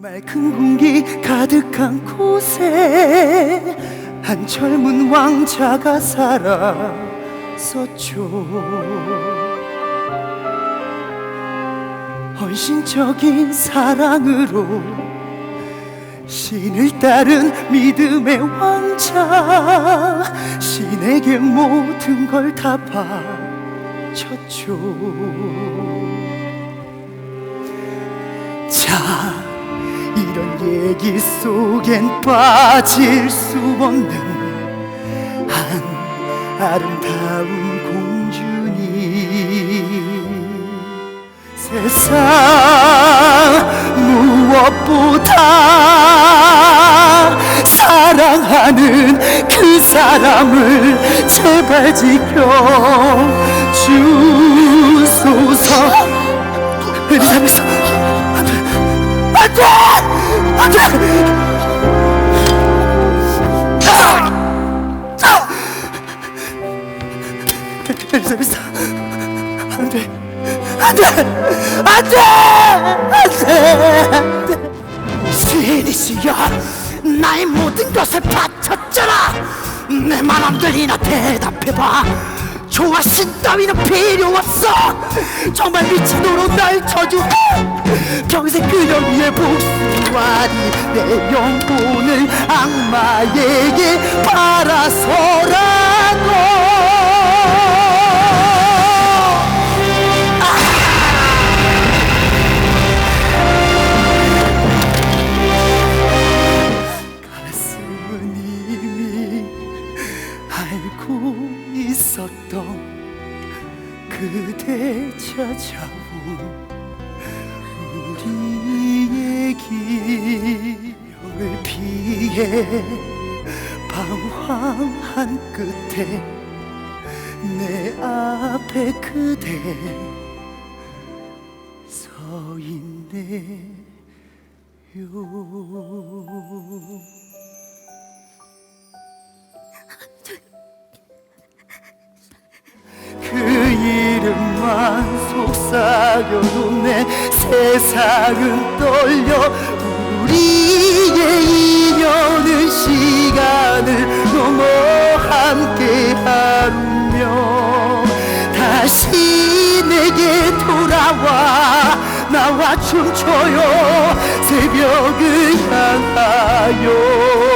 맑은 공기 가득한 곳에 한 젊은 왕자가 살았었죠. 헌신적인 사랑으로 신을 따른 믿음의 왕자 신에게 모든 걸 다 바쳤죠. 자 이런 얘기 속엔 빠질 수 없는 한 아름다운 공주니 세상 무엇보다 사랑하는 그 사람을 제발 지켜 주소서. 엘리자베스 엘리자베스 안돼 나의 모든 것을 바쳤잖아 내 들리나 대답해봐 좋아신 따위는 필요 없어 정말 미치도록 날 쳐주 평생 그녀 위에 복수 하리 내 영혼을 악마에게 이미 알고 있었던 그대 찾아온 우리 피해 방황한 끝에 내 앞에 그대 서 있네요. 그 이름만 속삭여도 내 세상은 떨려 우리의 인연은 시간을 넘어 함께 하루며 다시 내게 돌아와 나와 춤춰요 새벽을 향하여